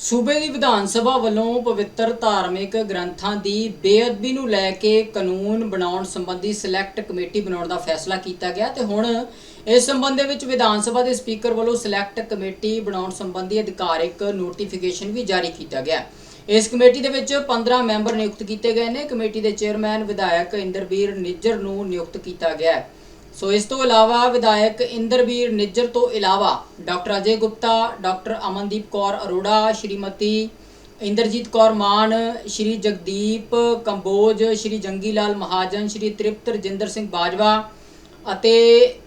ਸੂਬੇ ਦੀ ਵਿਧਾਨ ਸਭਾ ਵੱਲੋਂ ਪਵਿੱਤਰ ਧਾਰਮਿਕ ਗ੍ਰੰਥਾਂ ਦੀ ਬੇਅਦਬੀ ਨੂੰ ਲੈ ਕੇ ਕਾਨੂੰਨ ਬਣਾਉਣ ਸੰਬੰਧੀ ਸਿਲੈਕਟ ਕਮੇਟੀ ਬਣਾਉਣ ਦਾ ਫੈਸਲਾ ਕੀਤਾ ਗਿਆ ਤੇ ਹੁਣ ਇਸ ਸੰਬੰਧ ਦੇ ਵਿੱਚ ਵਿਧਾਨ ਸਭਾ ਦੇ ਸਪੀਕਰ ਵੱਲੋਂ ਸਿਲੈਕਟ ਕਮੇਟੀ ਬਣਾਉਣ ਸੰਬੰਧੀ ਅਧਿਕਾਰਿਕ ਨੋਟੀਫਿਕੇਸ਼ਨ ਵੀ ਜਾਰੀ ਕੀਤਾ ਗਿਆ। ਇਸ ਕਮੇਟੀ ਦੇ ਵਿੱਚ 15 ਮੈਂਬਰ ਨਿਯੁਕਤ ਕੀਤੇ ਗਏ ਨੇ। ਕਮੇਟੀ ਦੇ ਚੇਅਰਮੈਨ ਵਿਧਾਇਕ ਇੰਦਰਵੀਰ ਨਿੱਜਰ ਨੂੰ ਨਿਯੁਕਤ ਕੀਤਾ ਗਿਆ ਹੈ। ਸੋ ਇਸ ਤੋਂ ਇਲਾਵਾ ਵਿਧਾਇਕ ਇੰਦਰਵੀਰ ਨਿੱਜਰ ਤੋਂ ਇਲਾਵਾ ਡਾਕਟਰ ਅਜੇ ਗੁਪਤਾ, ਡਾਕਟਰ ਅਮਨਦੀਪ ਕੌਰ ਅਰੋੜਾ, ਸ਼੍ਰੀਮਤੀ ਇੰਦਰਜੀਤ ਕੌਰ ਮਾਨ, ਸ਼੍ਰੀ ਜਗਦੀਪ ਕੰਬੋਜ, ਸ਼੍ਰੀ ਜੰਗੀ ਲਾਲ ਮਹਾਜਨ, ਸ਼੍ਰੀ ਤ੍ਰਿਪਤ ਰਜਿੰਦਰ ਸਿੰਘ ਬਾਜਵਾ ਅਤੇ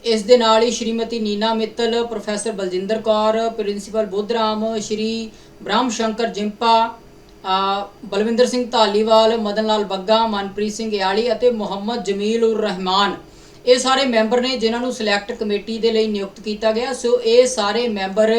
ਇਸ ਦੇ ਨਾਲ ਹੀ ਸ਼੍ਰੀਮਤੀ ਨੀਨਾ ਮਿੱਤਲ, ਪ੍ਰੋਫੈਸਰ ਬਲਜਿੰਦਰ ਕੌਰ, ਪ੍ਰਿੰਸੀਪਲ ਬੁੱਧਰਾਮ, ਸ਼੍ਰੀ ਬ੍ਰਹਮ ਸ਼ੰਕਰ ਜਿੰਪਾ ਬਲਵਿੰਦਰ ਸਿੰਘ ਧਾਲੀਵਾਲ, ਮਦਨ ਲਾਲ ਬੱਗਾ, ਮਨਪ੍ਰੀਤ ਸਿੰਘ ਯਾਲੀ ਅਤੇ ਮੁਹੰਮਦ ਜਮੀਲ ਉਰ ਰਹਿਮਾਨ। ਇਹ ਸਾਰੇ ਮੈਂਬਰ ਨੇ ਜਿਨ੍ਹਾਂ ਨੂੰ ਸਿਲੈਕਟ ਕਮੇਟੀ ਦੇ ਲਈ ਨਿਯੁਕਤ ਕੀਤਾ ਗਿਆ। ਸੋ ਇਹ ਸਾਰੇ ਮੈਂਬਰ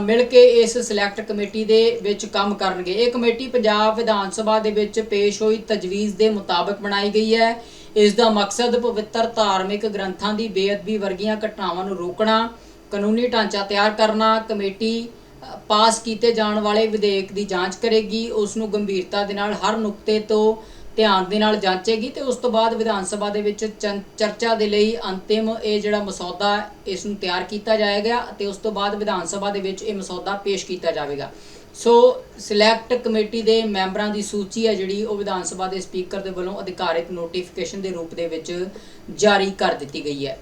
ਮਿਲ ਕੇ ਇਸ ਸਿਲੈਕਟ ਕਮੇਟੀ ਦੇ ਵਿੱਚ ਕੰਮ ਕਰਨਗੇ। ਇਹ ਕਮੇਟੀ ਪੰਜਾਬ ਵਿਧਾਨ ਸਭਾ ਦੇ ਵਿੱਚ ਪੇਸ਼ ਹੋਈ ਤਜਵੀਜ਼ ਦੇ ਮੁਤਾਬਕ ਬਣਾਈ ਗਈ ਹੈ। ਇਸ ਦਾ ਮਕਸਦ ਪਵਿੱਤਰ ਧਾਰਮਿਕ ਗ੍ਰੰਥਾਂ ਦੀ ਬੇਅਦਬੀ ਵਰਗੀਆਂ ਘਟਨਾਵਾਂ ਨੂੰ ਰੋਕਣਾ, ਕਾਨੂੰਨੀ ਢਾਂਚਾ ਤਿਆਰ ਕਰਨਾ, ਕਮੇਟੀ ਪਾਸ ਕੀਤੇ ਜਾਣ ਵਾਲੇ ਵਿਧੇਇਕ ਦੀ ਜਾਂਚ ਕਰੇਗੀ। ਉਸ ਨੂੰ ਗੰਭੀਰਤਾ ਦੇ ਨਾਲ ਹਰ ਨੁਕਤੇ ਤੋਂ ਧਿਆਨ ਦੇ ਨਾਲ ਜਾਂਚੇਗੀ ਤੇ ਉਸ ਤੋਂ ਬਾਅਦ ਵਿਧਾਨ ਸਭਾ ਦੇ ਵਿੱਚ ਚਰਚਾ ਦੇ ਲਈ ਅੰਤਿਮ ਇਹ ਜਿਹੜਾ ਮਸੌਦਾ ਇਸ ਨੂੰ ਤਿਆਰ ਕੀਤਾ ਜਾਏਗਾ ਅਤੇ ਉਸ ਤੋਂ ਬਾਅਦ ਵਿਧਾਨ ਸਭਾ ਦੇ ਵਿੱਚ ਇਹ ਮਸੌਦਾ ਪੇਸ਼ ਕੀਤਾ ਜਾਵੇਗਾ। ਸੋ ਸਿਲੈਕਟ ਕਮੇਟੀ ਦੇ ਮੈਂਬਰਾਂ ਦੀ ਸੂਚੀ ਹੈ ਜਿਹੜੀ ਉਹ ਵਿਧਾਨ ਸਭਾ ਦੇ ਸਪੀਕਰ ਦੇ ਵੱਲੋਂ ਅਧਿਕਾਰਿਤ ਨੋਟੀਫਿਕੇਸ਼ਨ ਦੇ ਰੂਪ ਦੇ ਵਿੱਚ ਜਾਰੀ ਕਰ ਦਿੱਤੀ ਗਈ ਹੈ।